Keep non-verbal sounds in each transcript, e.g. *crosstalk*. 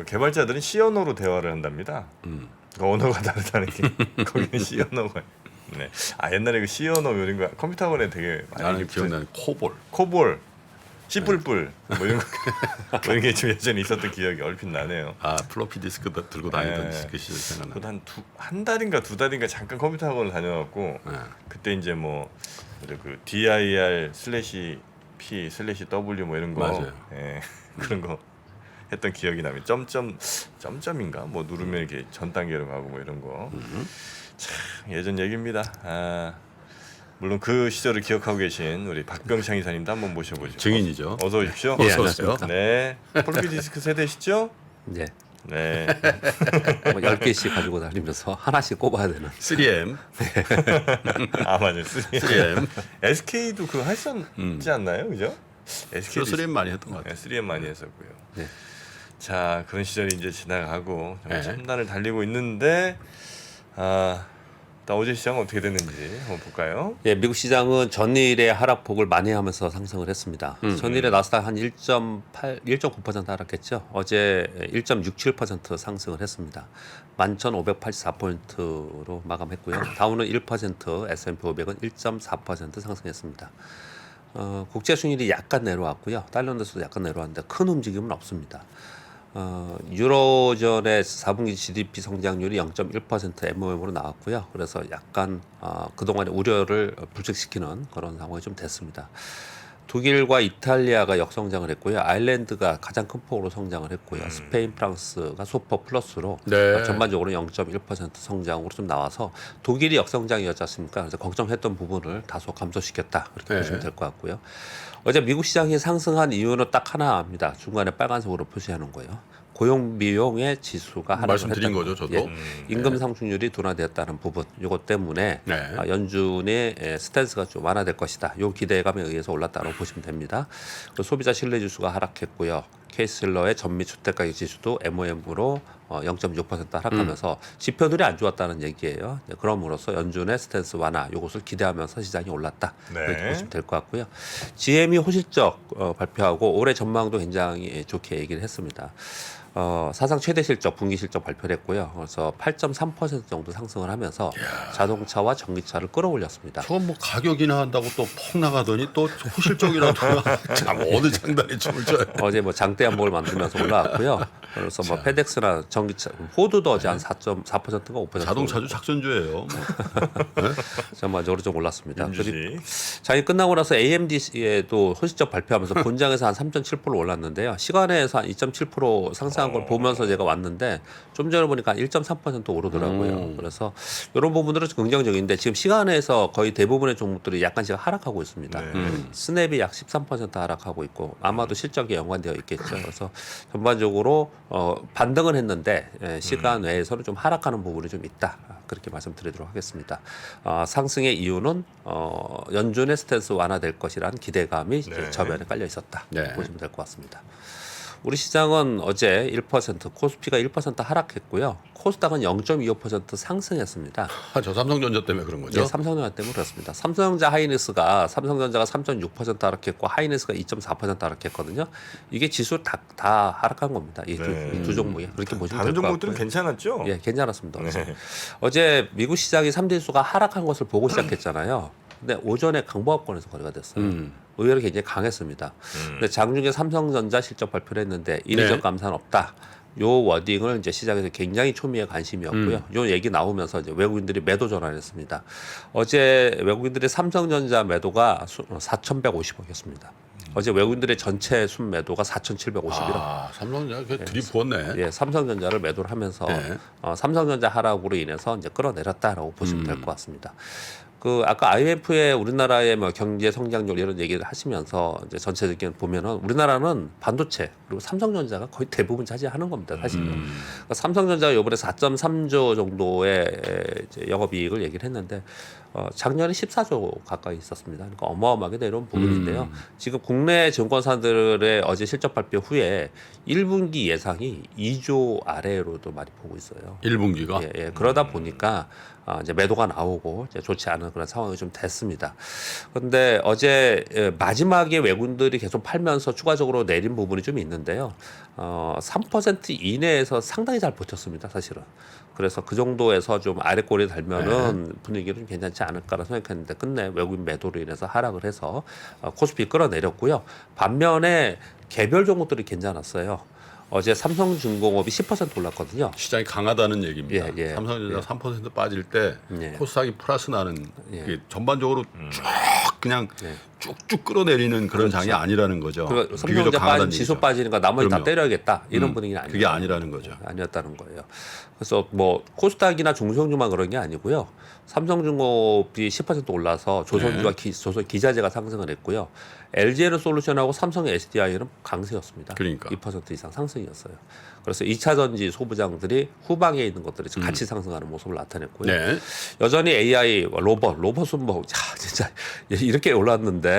네, 그 개발자들은 C 언어로 대화를 한답니다. 음. 그 언어가 다르다는 게 *laughs* 거기는 C 언어가. 네. 아 옛날에 그 C 언어 이런 거 컴퓨터 학원에 되게 많이 나는 기억나는 코볼. 코볼, 씨뿔뿔 뭐 이런 거 *laughs* 뭐 이런 게 좀 예전에 있었던 기억이 얼핏 나네요. 아 플로피 디스크 다- 들고 다니던 네. 그 시절 생각나. 한두한 달인가 두 달인가 잠깐 컴퓨터 학원을 다녀갖고 네. 그때 이제 뭐 그 dir 슬래시 p 슬래시 w 뭐 이런 거 맞아요. 예, *laughs* 그런 거 했던 기억이 나면 점점 점점인가 뭐 누르면 이렇게 전 단계로 가고 뭐 이런 거 음. 참 예전 얘기입니다. 아 물론 그 시절을 기억하고 계신 우리 박병창 이사님도 한번 모셔보죠. 증인이죠. 어서 오십시오. 예, 어서 오세요. 네, 폴피 디스크 세대시죠? 네. 네. 뭐 10개씩 가지고 다니면서 하나씩 꼽아야 되는. 3M, *laughs* 아 맞아요. 3M. 3M. SK도 그거 했었지 음. 않나요, 그죠? 저 SK도 3M 많이 했던 것 네, 같아요. 3M 많이 했었고요. 네. 자 그런 시절이 이제 지나가고 정말 네. 첨단을 달리고 있는데 아, 일단 어제 시장 은 어떻게 됐는지 한번 볼까요? 예, 미국 시장은 전일에 하락폭을 만회하면서 상승을 했습니다. 음. 전일에 나스닥 한 1.8, 1.9% 하락했죠. 어제 1.67% 상승을 했습니다. 11,584포인트로 마감했고요. 다우는 1%, S&P 500은 1.4% 상승했습니다. 어, 국제 순위이 약간 내려왔고요. 달러인데서도 약간 내려왔는데 큰 움직임은 없습니다. 어, 유로존의 4분기 GDP 성장률이 0.1% MOM으로 나왔고요. 그래서 약간 어, 그동안의 우려를 불식시키는 그런 상황이 좀 됐습니다. 독일과 이탈리아가 역성장을 했고요. 아일랜드가 가장 큰 폭으로 성장을 했고요. 스페인, 프랑스가 소퍼 플러스로 네. 어, 전반적으로 0.1% 성장으로 좀 나와서 독일이 역성장이었지 않습니까? 그래서 걱정했던 부분을 다소 감소시켰다. 그렇게 네. 보시면 될 것 같고요. 어제 미국 시장이 상승한 이유는 딱 하나입니다. 중간에 빨간색으로 표시하는 거예요. 고용 비용의 지수가 하락을 말씀드린 거죠, 저도. 예, 음, 임금 상승률이 둔화되었다는 부분. 이것 때문에 네. 아, 연준의 에, 스탠스가 좀 완화될 것이다. 요 기대감에 의해서 올랐다고 보시면 됩니다. 그 소비자 신뢰 지수가 하락했고요. 케이슬러의 전미 주택 가격 지수도 MOM으로 어, 0.6% 하락하면서 음. 지표들이 안 좋았다는 얘기예요. 네, 그럼으로써 연준의 스탠스 완화 이것을 기대하면서 시장이 올랐다. 네. 이렇게 보시면 될 것 같고요. GM이 호실적 어, 발표하고 올해 전망도 굉장히 좋게 얘기를 했습니다. 어, 사상 최대 실적, 분기 실적 발표를 했고요. 그래서 8.3% 정도 상승을 하면서 자동차와 전기차를 끌어올렸습니다. 저건 뭐 가격이나 한다고 또 폭 나가더니 또 호실적이라도 *laughs* 참 어느 장단에 춤을 춰요. 어제 뭐 장대 한복을 만들면서 올라왔고요. 그래서 뭐 페덱스나 전기차, 포드도 어제 한 4.4%가 5% 자동차주 작전주예요. 뭐. 전반적으로 좀 올랐습니다. 그리고. 장이 끝나고 나서 AMD에도 호시적 발표하면서 본장에서 한 3.7% 올랐는데요. 시간에서 한 2.7% 상승 한 걸 보면서 제가 왔는데 좀 전에 보니까 1.3% 오르더라고요. 음. 그래서 이런 부분들은 좀 긍정적인데 지금 시간에서 거의 대부분의 종목들이 약간씩 하락하고 있습니다. 네. 음. 스냅이 약 13% 하락하고 있고 아마도 실적에 연관되어 있겠죠. 그래서 전반적으로 어, 반등은 했는데 예, 시간 외에서는 좀 하락하는 부분이 좀 있다. 그렇게 말씀드리도록 하겠습니다. 어, 상승의 이유는 어, 연준의 스탠스 완화될 것이라는 기대감이 네. 저변에 깔려 있었다. 네. 보시면 될 것 같습니다. 우리 시장은 어제 1% 코스피가 1% 하락했고요. 코스닥은 0.25% 상승했습니다. 아, 저 삼성전자 때문에 그런 거죠. 네, 삼성전자 때문에 그렇습니다. 삼성전자 하이닉스가 삼성전자가 3.6% 하락했고 하이닉스가 2.4% 하락했거든요. 이게 지수 다, 다 하락한 겁니다. 이두 네. 종목이 그렇게 보시면 다른 종목들은. 괜찮았죠? 예, 괜찮았습니다. 어제. 네. 어제 미국 시장이 3대 지수가 하락한 것을 보고 시작했잖아요. 근데 오전에 강보합권에서 거래가 됐어요. 음. 의외로 굉장히 강했습니다. 음. 근데 장중에 삼성전자 실적 발표를 했는데 인위적 네. 감사는 없다. 요 워딩을 이제 시장에서 굉장히 초미의 관심이었고요. 요 얘기 나오면서 이제 외국인들이 매도 전환했습니다. 어제 외국인들의 삼성전자 매도가 4,150억이었습니다. 어제 외국인들의 전체 순 매도가 4,751억. 아, 삼성전자 그 들이 부었네. 예, 삼성전자를 매도를 하면서 네. 어, 삼성전자 하락으로 인해서 이제 끌어내렸다라고 보시면 음. 될것 같습니다. 그 아까 IMF의 우리나라의 뭐 경제 성장률 이런 얘기를 하시면서 이제 전체적인 보면은 우리나라는 반도체 그리고 삼성전자가 거의 대부분 차지하는 겁니다. 사실은 음. 그러니까 삼성전자가 이번에 4.3조 정도의 이제 영업이익을 얘기를 했는데 어, 작년에 14조 가까이 있었습니다. 그러니까 어마어마하게 내려온 부분인데요. 음. 지금 국내 증권사들의 어제 실적 발표 후에 1분기 예상이 2조 아래로도 많이 보고 있어요. 1분기가 예, 예. 그러다 보니까 아, 이제 매도가 나오고 이제 좋지 않은 그런 상황이 좀 됐습니다. 그런데 어제 예, 마지막에 외국인들이 계속 팔면서 추가적으로 내린 부분이 좀 있는데요. 어, 3% 이내에서 상당히 잘 버텼습니다, 사실은. 그래서 그 정도에서 좀 아래 꼬리 달면은 분위기는 좀 괜찮지 않을까라 생각했는데 끝내 외국인 매도로 인해서 하락을 해서 어, 코스피 끌어내렸고요. 반면에 개별 종목들이 괜찮았어요. 어제 삼성중공업이 10% 올랐거든요. 시장이 강하다는 얘기입니다. 예, 예. 삼성전자 3% 빠질 때 예. 코스닥이 플러스 나는 예. 게 전반적으로 쭉 그냥 예. 쭉쭉 끌어내리는 그런 장이 아니라는 거죠. 그 비교적 삼성전자 강하다는 빠진 지수 얘기죠. 빠지니까 나머지 다 그럼요. 때려야겠다 이런 음, 분위기는 아니에요. 그게 아니라는 거죠. 아니었다는 거예요. 그래서 뭐 코스닥이나 중소형주만 그런 게 아니고요. 삼성중공업이 10% 올라서 조선주와 네. 기, 조선 기자재가 상승을 했고요. LG에는 솔루션하고 삼성 SDI는 강세였습니다. 그러니까. 2% 이상 상승이었어요. 그래서 2차 전지 소부장들이 후방에 있는 것들이 음. 같이 상승하는 모습을 나타냈고요. 네. 여전히 AI 뭐 로봇 로봇은 뭐 야, 진짜 이렇게 올랐는데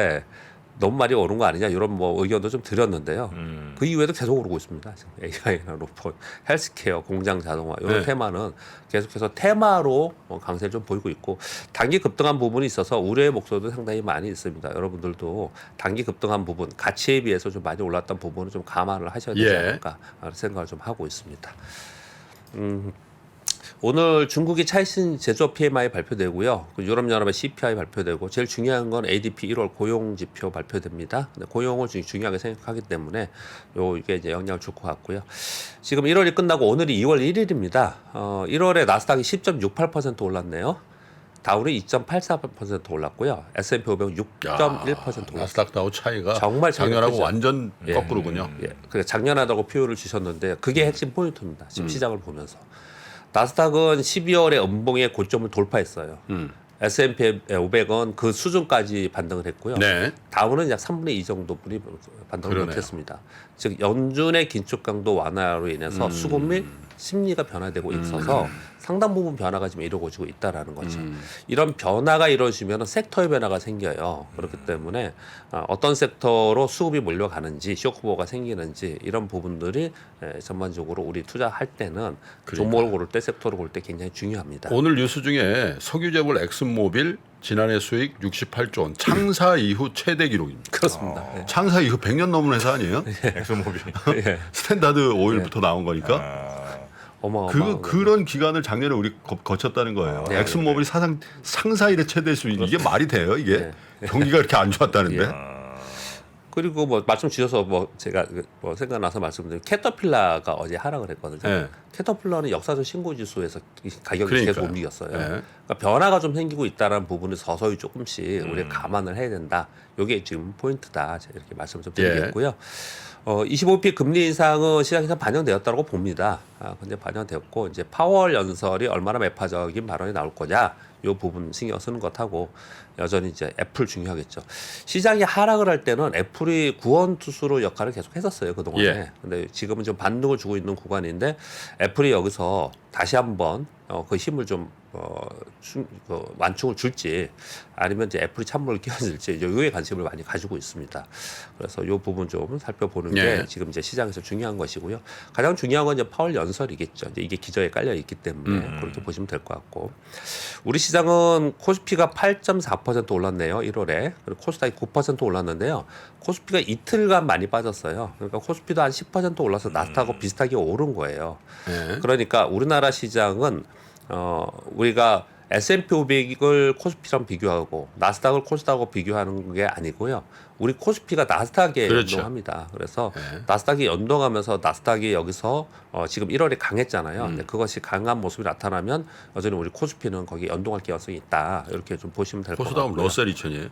너무 많이 오른 거 아니냐 이런 뭐 의견도 좀 드렸는데요. 음. 그 이후에도 계속 오르고 있습니다. AI나 로봇, 헬스케어, 공장 자동화 이런 네. 테마는 계속해서 테마로 어, 강세를 좀 보이고 있고 단기 급등한 부분이 있어서 우려의 목소리도 상당히 많이 있습니다. 여러분들도 단기 급등한 부분 가치에 비해서 좀 많이 올랐던 부분을 좀 감안을 하셔야 되지 예. 않을까 하는 생각을 좀 하고 있습니다. 음, 오늘 중국이 차이신 제조업 PMI 발표되고요. 그 유럽 연합의 CPI 발표되고 제일 중요한 건 ADP 1월 고용 지표 발표됩니다. 고용을 중- 중요하게 생각하기 때문에 요 이게 이제 영향을 줄 것 같고요. 지금 1월이 끝나고 오늘이 2월 1일입니다. 어, 1월에 나스닥이 10.68% 올랐네요. 다우이 2.84% 올랐고요. S&P 500은 6.1% 올랐습니다. 나스닥 다우 차이가 정말 작년하고 크죠. 완전 예. 거꾸로군요. 예, 그 작년하다고 표현을 주셨는데 그게 핵심 포인트입니다. 지금 시장을 보면서 나스닥은 12월에 음봉의 고점을 돌파했어요. 음. S&P 500은 그 수준까지 반등을 했고요. 네. 다우는 약 3분의 2 정도 분이 반등을 그러네요. 못했습니다. 즉 연준의 긴축 강도 완화로 인해서 음. 수급 및 심리가 변화되고 있어서 상당 부분 변화가 지금 이루어지고 있다라는 거죠. 음. 이런 변화가 이루어지면 섹터의 변화가 생겨요. 그렇기 때문에 어, 어떤 섹터로 수급이 몰려가는지 쇼크보가 생기는지 이런 부분들이 에, 전반적으로 우리 투자할 때는 종목을 고를 때 섹터를 고를 때 굉장히 중요합니다. 오늘 뉴스 중에 석유재벌 엑슨모빌 지난해 수익 68조 원 창사 *laughs* 이후 최대 기록입니다. 그렇습니다. 예. 창사 이후 100년 넘은 회사 아니에요? 엑소모빌. *laughs* 예. *laughs* 스탠다드 오일부터 나온 거니까. 아, 그 그런 기간을 작년에 우리 거, 거쳤다는 거예요. 네, 엑슨모빌이 사상 상사 일의 최대 수익 이게 말이 돼요? 이게 네. 경기가 이렇게 안 좋았다는데. 아, 그리고 뭐 말씀 주셔서 뭐 제가 그뭐 생각나서 말씀드린 캐터필라가 어제 하락을 했거든요. 네. 캐터필라는 역사적 신고 지수에서 이 가격이 그러니까요. 계속 움직였어요. 네. 그러니까 변화가 좀 생기고 있다는 부분을 서서히 조금씩 음. 우리가 감안을 해야 된다. 이게 지금 포인트다. 제가 이렇게 말씀 좀 예. 드리겠고요. 어, 25p 금리 인상은 시장에서 반영되었다고 봅니다. 아, 근데 반영되었고 이제 파월 연설이 얼마나 매파적인 발언이 나올 거냐 이 부분 신경 쓰는 것하고 여전히 이제 애플 중요하겠죠. 시장이 하락을 할 때는 애플이 구원 투수로 역할을 계속 했었어요 그 동안에. 예. 근데 지금은 좀 반등을 주고 있는 구간인데 애플이 여기서 다시 한번 어, 그 힘을 좀 어, 충, 그 완충을 줄지 아니면 이제 애플이 찬물을 끼얹을지 요에 관심을 많이 가지고 있습니다. 그래서 요 부분 좀 살펴보는 예. 게 지금 이제 시장에서 중요한 것이고요. 가장 중요한 건 이제 파월 연설이겠죠. 이제 이게 기저에 깔려 있기 때문에 음. 그렇게 보시면 될 것 같고 우리 시장은 코스피가 8.4% 올랐네요. 1월에 그리고 코스닥이 9% 올랐는데요. 코스피가 이틀간 많이 빠졌어요. 그러니까 코스피도 한 10% 올라서 나스닥하고 비슷하게 오른 거예요. 네. 그러니까 우리나라 시장은 어 우리가 S&P 500을 코스피랑 비교하고 나스닥을 코스닥하고 비교하는 게 아니고요. 우리 코스피가 나스닥에 그렇죠. 연동합니다. 그래서 네. 나스닥이 연동하면서 나스닥이 여기서 어 지금 1월에 강했잖아요. 음. 그것이 강한 모습이 나타나면 여전히 우리 코스피는 거기 연동할 가능성이 있다. 이렇게 좀 보시면 될것 코스닥은 같고요. 러셀 2000이에요.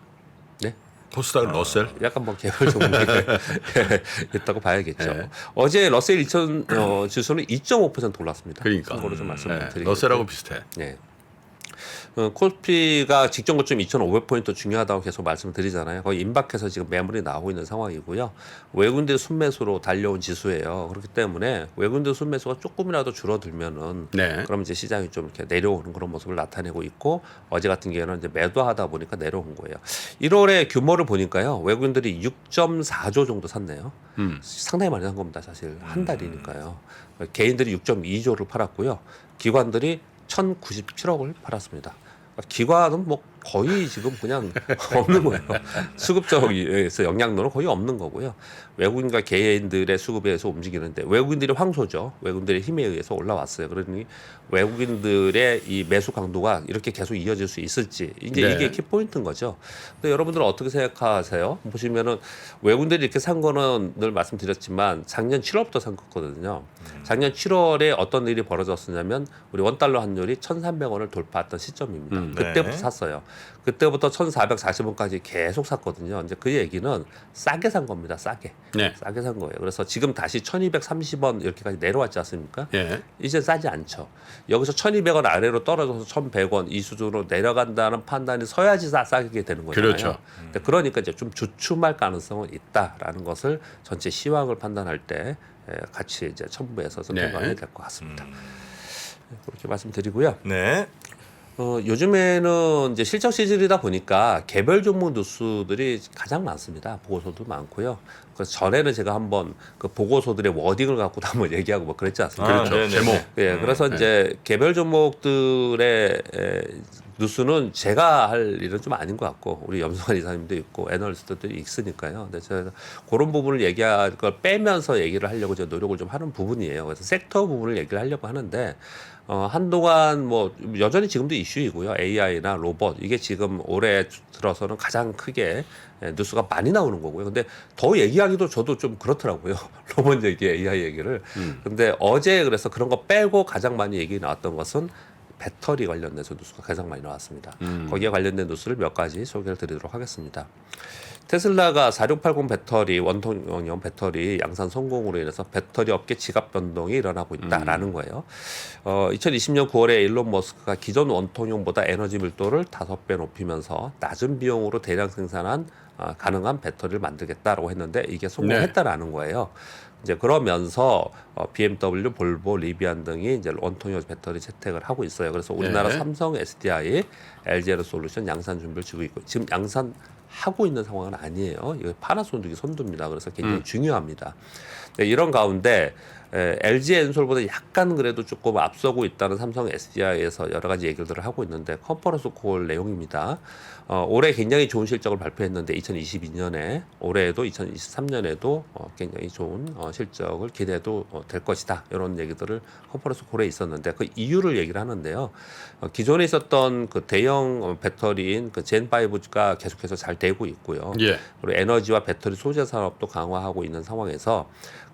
네? 코스닥은 러셀. 약간 뭐 개별 종목이 *laughs* 있다고 봐야겠죠. 네. 어제 러셀 2000 어, 지수는 2.5% 올랐습니다. 그러니까. 참고로 좀 네. 말씀드리겠습니다. 러셀하고 비슷해. 네. 어, 코스피가 직전 고점 2,500포인트 중요하다고 계속 말씀드리잖아요. 거의 임박해서 지금 매물이 나오고 있는 상황이고요. 외국인들 순매수로 달려온 지수예요. 그렇기 때문에 외국인들 순매수가 조금이라도 줄어들면은 네. 그럼 이제 시장이 좀 이렇게 내려오는 그런 모습을 나타내고 있고 어제 같은 경우는 이제 매도하다 보니까 내려온 거예요. 1월에 규모를 보니까요. 외국인들이 6.4조 정도 샀네요. 음. 상당히 많이 산 겁니다. 사실 한 달이니까요. 개인들이 6.2조를 팔았고요. 기관들이 1,097억을 팔았습니다. 기관은 뭐 거의 지금 그냥 *laughs* 없는 거예요. 수급적에서 영향도는 거의 없는 거고요. 외국인과 개인들의 수급에 의해서 움직이는데 외국인들이 황소죠. 외국인들의 힘에 의해서 올라왔어요. 그러니 외국인들의 이 매수 강도가 이렇게 계속 이어질 수 있을지 이제 네. 이게 키포인트인 거죠. 근데 여러분들은 어떻게 생각하세요? 보시면은 외국인들이 이렇게 산 거는 늘 말씀드렸지만 작년 7월부터 산 거거든요. 작년 7월에 어떤 일이 벌어졌었냐면 우리 원 달러 환율이 1,300원을 돌파했던 시점입니다. 음. 그때부터 네. 샀어요. 그때부터 1,440원까지 계속 샀거든요. 이제 그 얘기는 싸게 산 겁니다. 싸게. 네. 싸게 산 거예요. 그래서 지금 다시 1,230원 이렇게까지 내려왔지 않습니까? 예. 이제 싸지 않죠. 여기서 1,200원 아래로 떨어져서 1,100원 이 수준으로 내려간다는 판단이 서야지 싸, 싸게 되는 거잖아요. 그렇죠. 근데 그러니까 이제 좀 주춤할 가능성은 있다라는 것을 전체 시황을 판단할 때 에, 같이 이제 첨부해서 좀 네. 생각해야 될 것 같습니다. 그렇게 말씀드리고요. 네. 어, 요즘에는 이제 실적 시즌이다 보니까 개별 종목 뉴스들이 가장 많습니다. 보고서도 많고요. 그래서 전에는 제가 한번 그 보고서들의 워딩을 갖고도 한번 *laughs* 얘기하고 뭐 그랬지 않습니까? 아, 그렇죠. 네네. 제목. 예, 그래서 이제 개별 종목들의 에, 뉴스는 제가 할 일은 좀 아닌 것 같고 우리 염성환 이사님도 있고 애널리스트들이 있으니까요. 근데 제가 그런 부분을 얘기할 걸 빼면서 얘기를 하려고 제가 노력을 좀 하는 부분이에요. 그래서 섹터 부분을 얘기를 하려고 하는데 어, 한동안 뭐 여전히 지금도 이슈이고요. AI나 로봇 이게 지금 올해 들어서는 가장 크게 예, 뉴스가 많이 나오는 거고요. 근데 더 얘기하기도 저도 좀 그렇더라고요. *laughs* 로봇 얘기, AI 얘기를. 근데 어제 그래서 그런 거 빼고 가장 많이 얘기 나왔던 것은 배터리 관련돼서 뉴스가 가장 많이 나왔습니다. 거기에 관련된 뉴스를 몇 가지 소개를 드리도록 하겠습니다. 테슬라가 4680 배터리 원통형 배터리 양산 성공으로 인해서 배터리 업계 지갑 변동이 일어나고 있다라는 거예요. 어, 2020년 9월에 일론 머스크가 기존 원통형보다 에너지 밀도를 다섯 배 높이면서 낮은 비용으로 대량 생산한 어, 가능한 배터리를 만들겠다라고 했는데 이게 성공했다라는 거예요. 이제 그러면서 어, BMW, 볼보, 리비안 등이 이제 원통형 배터리 채택을 하고 있어요. 그래서 우리나라 네. 삼성, SDI, LG 솔루션 양산 준비를 주고 있고 지금 양산 하고 있는 상황은 아니에요. 이거 파나소닉이 선두입니다. 그래서 굉장히 중요합니다. 네, 이런 가운데 에, LG 엔솔보다 약간 그래도 조금 앞서고 있다는 삼성 SDI에서 여러 가지 얘기들을 하고 있는데 컨퍼런스 콜 내용입니다. 어, 올해 굉장히 좋은 실적을 발표했는데 2022년에 올해에도 2023년에도 어, 굉장히 좋은 어, 실적을 기대해도 어, 될 것이다 이런 얘기들을 컨퍼런스 콜에 있었는데 그 이유를 얘기를 하는데요. 어, 기존에 있었던 그 대형 어, 배터리인 그 젠 5가 계속해서 잘 되고 있고요. 예. 그리고 에너지와 배터리 소재 산업도 강화하고 있는 상황에서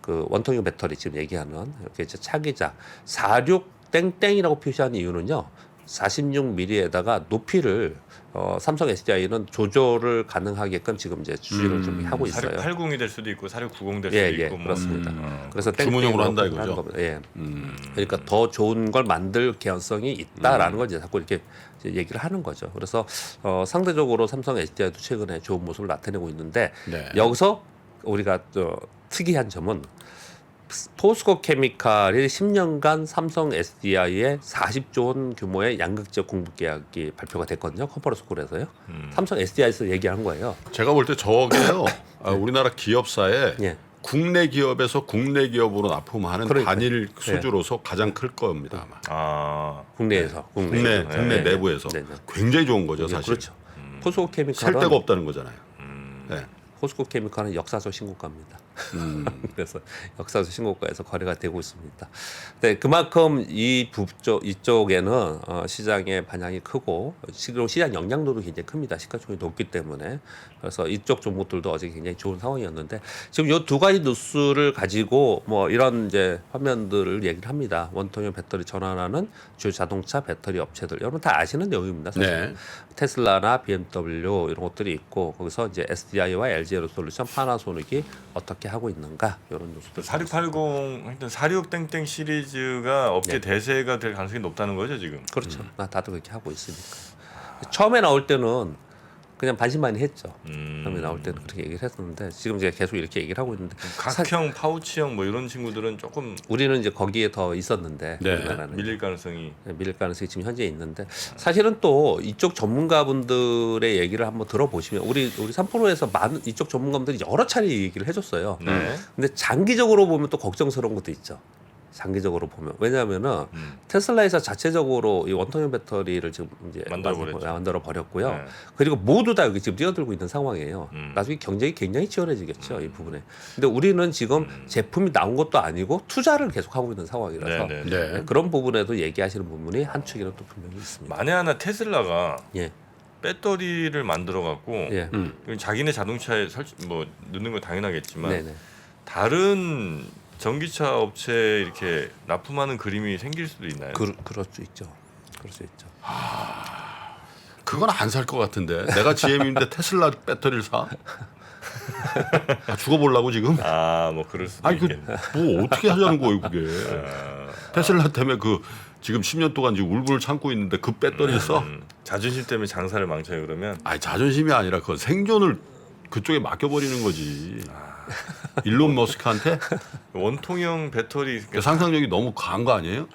그 원통형 배터리 지금 얘기하는 이렇게 이제 차기자 46 땡땡이라고 표시한 이유는요. 46mm에다가 높이를 어, 삼성 SDI는 조절을 가능하게끔 지금 이제 주의를 좀 음, 하고 있어요. 4680이 될 수도 있고 4690 될 수도 예, 예, 있고 뭐. 그렇습니다. 음. 그래서 주문용으로 땡땡이라고 한다 하는 이거죠? 겁니다. 예. 음. 그러니까 더 좋은 걸 만들 개연성이 있다라는 걸 이제 자꾸 이렇게 이제 얘기를 하는 거죠. 그래서 어, 상대적으로 삼성 SDI도 최근에 좋은 모습을 나타내고 있는데 네. 여기서 우리가 또 특이한 점은 포스코 케미칼이 10년간 삼성 SDI에 40조 원 규모의 양극재 공급 계약이 발표가 됐거든요. 컨퍼런스 콜에서요. 음. 삼성 SDI에서 얘기한 거예요. 제가 볼 때 저게요. *coughs* 아, 우리나라 기업사에 예. 국내 기업에서 국내 기업으로 납품하는 그러니까요. 단일 수주로서 가장 클 겁니다 아마. 아. 국내에서 국내 국내 네. 국내 네. 내부에서 네, 네. 굉장히 좋은 거죠 예, 사실. 그렇죠. 포스코 셀 케미칼은 데가 없다는 거잖아요. 음. 네. 포스코 케미칼은 역사적 신고가입니다. *laughs* 그래서 역사적 신고가에서 거래가 되고 있습니다. 네, 그만큼 이 북쪽 이쪽에는 어, 시장의 반향이 크고 지금 시장 영향도도 굉장히 큽니다. 시가총이 높기 때문에 그래서 이쪽 종목들도 어제 굉장히 좋은 상황이었는데 지금 이 두 가지 뉴스를 가지고 뭐 이런 이제 화면들을 얘기를 합니다. 원통형 배터리 전환하는 주 자동차 배터리 업체들 여러분 다 아시는 내용입니다. 사실. 네. 테슬라나 BMW 이런 것들이 있고 거기서 이제 SDI와 LG 에너솔루션, 파나소닉이 어떻게 하고 있는가 이런 뉴스들. 4680 하여튼 46 땡땡 시리즈가 업계 네. 대세가 될 가능성이 높다는 거죠 지금. 그렇죠. 나 다들 그렇게 하고 있으니까. 처음에 나올 때는 그냥 반신반의 했죠. 음. 처음에 나올 때는 그렇게 얘기를 했었는데 지금 제가 계속 이렇게 얘기를 하고 있는데 사- 각형, 파우치형 뭐 이런 친구들은 조금 우리는 이제 거기에 더 있었는데 네. 우리나라는 밀릴 가능성이 네, 밀릴 가능성이 지금 현재 있는데 사실은 또 이쪽 전문가분들의 얘기를 한번 들어보시면 우리 우리 3프로에서 많은 이쪽 전문가분들이 여러 차례 얘기를 해줬어요. 네. 근데 장기적으로 보면 또 걱정스러운 것도 있죠. 장기적으로 보면 왜냐하면은 음. 테슬라에서 자체적으로 이 원통형 배터리를 지금 이제 만들어 버렸죠. 만들어 버렸고요. 네. 그리고 모두 다 여기 지금 뛰어들고 있는 상황이에요. 음. 나중에 경쟁이 굉장히 치열해지겠죠 이 부분에. 근데 우리는 지금 제품이 나온 것도 아니고 투자를 계속 하고 있는 상황이라서 네, 네. 네. 네, 그런 부분에도 얘기하시는 부분이 한 축에는 또 분명히 있습니다. 만에 하나 테슬라가 예, 배터리를 만들어 갖고 예, 음. 자기네 자동차에 설치 뭐 넣는 건 당연하겠지만 네, 네. 다른 전기차 업체에 이렇게 납품하는 그림이 생길 수도 있나요? 그, 그럴 수 있죠. 그럴 수 있죠. 그건 안 살 것 같은데. 내가 GM인데 테슬라 배터리를 사? 아, 죽어보려고 지금? 아, 뭐 그럴 수도 아니 그 있겠네. 뭐 어떻게 하자는 거예요 그게? 아, 테슬라 때문에 그 지금 10년 동안 지금 울분을 참고 있는데 그 배터리를 써? 음, 자존심 때문에 장사를 망쳐요 그러면 아니 자존심이 아니라 그건 생존을 그쪽에 맡겨버리는 거지. 일론 머스크한테 *laughs* 원통형 배터리 그 상상력이 너무 강한 거 아니에요?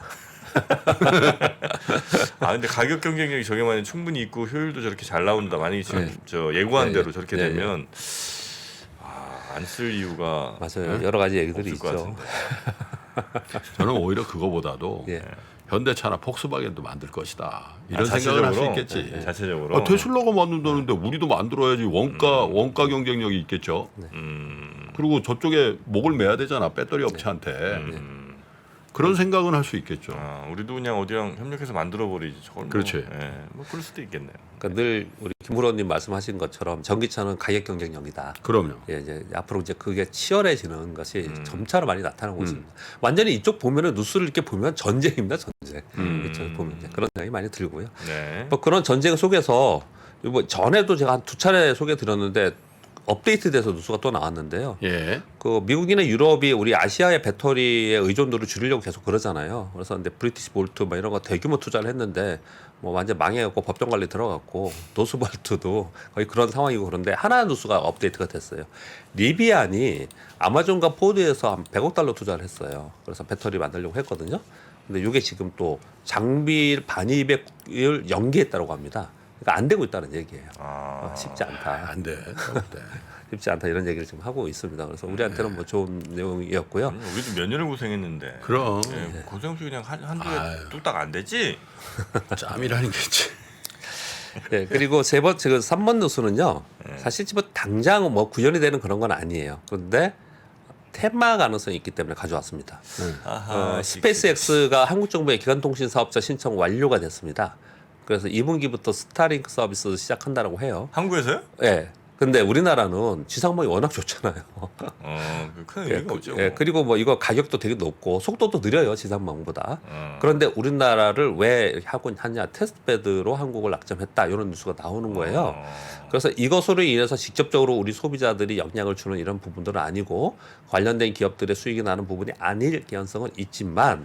*laughs* 아 근데 가격 경쟁력이 저게만 충분히 있고 효율도 저렇게 잘 나온다. 만약에 지금 네. 저 예고한 네, 대로 네. 저렇게 네, 되면 안쓸 이유가 맞아요. 네? 여러 가지 얘기들이 없을 것 있죠. 같은데. *laughs* 저는 오히려 그거보다도 예. 현대차나 폭스바겐도 만들 것이다 이런 아, 생각을 할 수? 있겠지. 네, 자체적으로. 아, 테슬라가 만든다는데 우리도 만들어야지 원가 원가 경쟁력이 있겠죠. 음, 그리고 저쪽에 목을 매야 되잖아 배터리 업체한테 음. 그런 생각은 할 수 있겠죠. 아, 우리도 그냥 어디랑 협력해서 만들어 버리지. 저걸 뭐, 그렇지. 예, 뭐 그럴 수도 있겠네요. 그러니까 늘 우리 김부로님 말씀하신 것처럼 전기차는 가격 경쟁력이다. 그럼요. 예, 이제 앞으로 이제 그게 치열해지는 것이 음. 점차로 많이 나타나고 있습니다. 완전히 이쪽 보면은 뉴스를 이렇게 보면 전쟁입니다, 전쟁. 음. 이쪽 보면 이제 그런 생각이 많이 들고요. 네. 뭐 그런 전쟁 속에서 이번 전에도 제가 한 두 차례 소개 드렸는데 업데이트돼서 뉴스가 또 나왔는데요. 예. 그 미국이나 유럽이 우리 아시아의 배터리의 의존도를 줄이려고 계속 그러잖아요. 그래서 근데 브리티시 볼트 뭐 이런 거 대규모 투자를 했는데 뭐 완전 망해갖고 법정 관리 들어갔고 노스볼트도 거의 그런 상황이고 그런데 하나 뉴스가 업데이트가 됐어요. 리비안이 아마존과 포드에서 한 100억 달러 투자를 했어요. 그래서 배터리 만들려고 했거든요. 근데 이게 지금 또 장비 반입을 연기했다고 합니다. 그러니까 안 되고 있다는 얘기예요. 아, 어, 쉽지 않다. 안 돼. 네. 쉽지 않다 이런 얘기를 지금 하고 있습니다. 그래서 우리한테는 뭐 좋은 내용이었고요. 음, 우리도 몇 년을 고생했는데. 그럼 예, 고생 없이 그냥 한, 한두 해 아유. 뚝딱 안 되지? *laughs* 짬이라는 게지. 네, 그리고 세 번째 그 3번 뉴스는요. 네. 사실 지금 당장 뭐 구현이 되는 그런 건 아니에요. 그런데 테마 가능성이 있기 때문에 가져왔습니다. 아하, 어, 스페이스X가 한국 정부의 기간통신 사업자 신청 완료가 됐습니다. 그래서 2분기부터 스타링크 서비스 시작한다라고 해요. 한국에서요? 예. 근데 우리나라는 지상망이 워낙 좋잖아요. 어, 그큰 예, 의미가 그- 없죠. 예, 뭐. 그리고 뭐 이거 가격도 되게 높고 속도도 느려요 지상망보다. 어. 그런데 우리나라를 왜 하고 하냐 테스트베드로 한국을 낙점했다 이런 뉴스가 나오는 거예요. 어. 그래서 이것으로 인해서 직접적으로 우리 소비자들이 영향을 주는 이런 부분들은 아니고 관련된 기업들의 수익이 나는 부분이 아닐 개연성은 있지만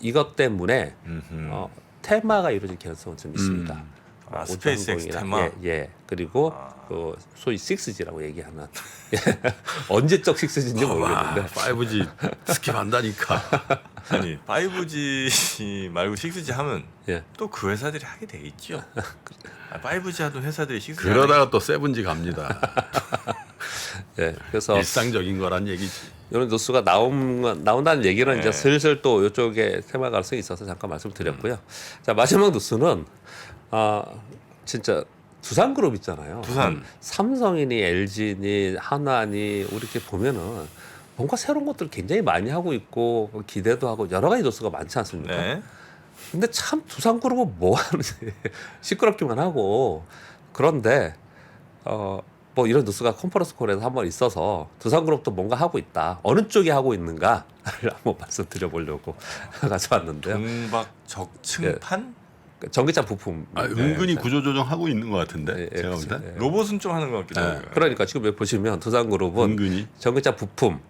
이것 때문에 음흠. 어, 테마가 이루어질 개연성은 좀 있습니다. 음. 아, 우주 스페이스X 항공이나, 테마? 예, 예. 그리고 아. 그 소위 6G라고 얘기하는 예. *laughs* 언제적 6G인지 와, 모르겠는데 5G 스킵한다니까. *laughs* 아니 5G 말고 6G 하면 예. 또 그 회사들이 하게 돼 있죠. *laughs* 아, 5G 하던 회사들이 6G 그러다가 또 세븐지 갑니다. 예. 그래서 일상적인 거란 얘기지. 이런 뉴스가 나온 나온다는 얘기는 네. 이제 슬슬 또 이쪽에 테마 가능성이 있어서 잠깐 말씀드렸고요. 자 마지막 뉴스는 아 진짜 두산 그룹 있잖아요. 두산. 삼성이니 LG니 우리 이렇게 보면은 뭔가 새로운 것들 굉장히 많이 하고 있고 기대도 하고 여러 가지 뉴스가 많지 않습니까? 네. 근데 참 두산 그룹은 뭐 하는지 *laughs* 시끄럽기만 하고 그런데 어 뭐 이런 뉴스가 컨퍼런스 콜에서 한 번 있어서 두산그룹도 뭔가 하고 있다 어느 쪽이 하고 있는가를 *laughs* 한번 말씀드려보려고 *laughs* 가져왔는데요 동박 적층판? 그 전기차 부품 아, 네. 은근히 구조조정 하고 있는 것 같은데 예, 예, 제가 볼. 때. 예. 로봇은 좀 하는 것 같기도 네. 하고. 그러니까 지금 보시면 두산그룹은 은근히. 전기차 부품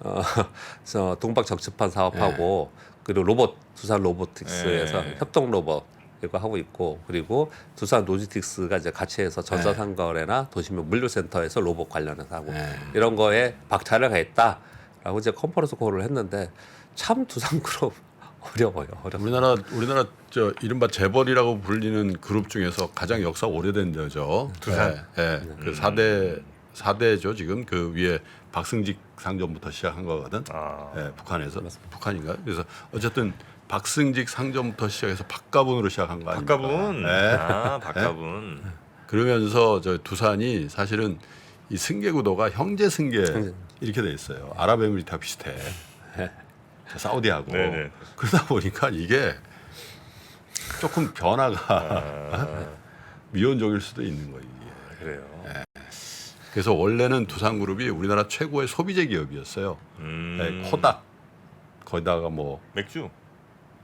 어, *laughs* 저 동박 적치판 사업하고 그리고 로봇 두산 로보틱스에서 예. 협동 로봇 하고 있고 그리고 두산 로지틱스가 이제 같이 해서 전자상거래나 도시명 물류센터에서 로봇 관련해서 하고 예. 이런 거에 박차를 가했다라고 이제 컨퍼런스 콜을 했는데 참 두산 그룹 *laughs* 어려워요. 어려. 우리나라 우리나라 저 이른바 재벌이라고 불리는 그룹 중에서 가장 역사 오래된 데죠. 두산? 예. 예. 그 4대 4대죠 지금 그 위에 박승직 상점부터 시작한 거거든. 아. 예, 북한에서 북한인가? 그래서 어쨌든 박승직 상점부터 시작해서 박가분으로 시작한 거 아닙니까? 박가분. 예. 아, 박가분. 그러면서 저 두산이 사실은 이 승계 구도가 형제 승계 이렇게 돼 있어요. 아랍에미리트와 비슷해. 저 사우디하고 네네. 그러다 보니까 이게 조금 변화가 아, *laughs* 미온적일 수도 있는 거예요. 이게. 그래요. 그래서 원래는 두산그룹이 우리나라 최고의 소비재 기업이었어요. 음. 네, 코닥 거기다가 뭐 맥주.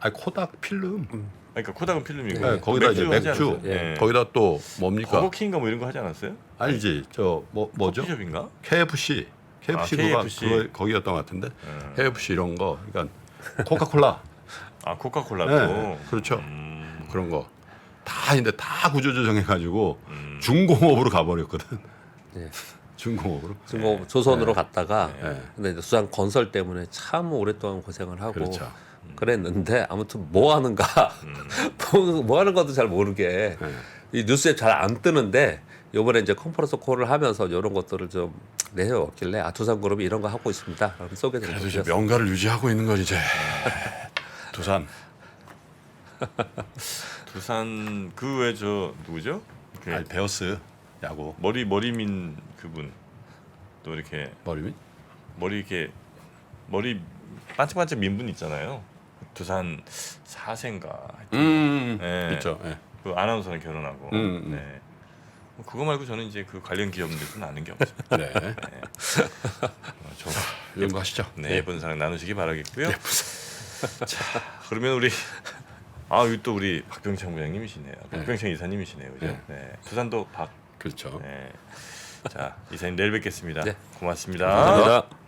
아니 코닥 필름 그러니까 코닥은 필름이고 네, 거기다 이제 하지 맥주 않았어요? 예. 거기다 또 뭡니까 버거킹인가 뭐 이런 거 하지 않았어요? 아니지 저 뭐 뭐죠 커피숍인가? KFC KFC 아, 그가 KFC. 그거 거기였던 것 같은데 음. KFC 이런 거 그러니까 코카콜라 *laughs* 아 코카콜라도. 네, 그렇죠 음, 그런 거 다 근데 다 구조조정해 가지고 음. 중공업으로 가버렸거든 네. *laughs* 중공업으로 중공 조선으로 갔다가 네. 근데 이제 수산 건설 때문에 참 오랫동안 고생을 하고 그렇죠. 그랬는데 아무튼 뭐 하는가 *laughs* 뭐, 뭐 하는 것도 잘 모르게 네. 이 뉴스에 잘 안 뜨는데 요번에 이제 컨퍼런스 콜을 하면서 이런 것들을 좀 내어왔길래 아 두산 그룹이 이런 거 하고 있습니다. 그럼 소개드린 그래도 이제 거죠. 명가를 유지하고 있는 건 이제 네. *laughs* 두산 *laughs* 두산 그 외 저 누구죠? 그 아니 베어스 야구 머리 머리민 그분 또 이렇게 머리민 머리 이렇게 머리 반짝반짝 민분 있잖아요. 두산 사생가 음 네. 있죠 예. 그 아나운서랑 결혼하고. 음, 음. 네. 뭐 그거 말고 저는 이제 그 관련 기업들은 아는 게 없어요. *laughs* 네 어, 저 하시죠 네, 예쁜 사랑 나누시기 바라겠고요. *laughs* 자, 그러면 우리 *laughs* 아, 여기 또 우리 박병창 부장님이시네요. 박병창 이사님이시네요. 그죠? 네. 네. 두산도 박. 그렇죠 네. 자, 이사님 내일 뵙겠습니다. 네. 고맙습니다. 감사합니다.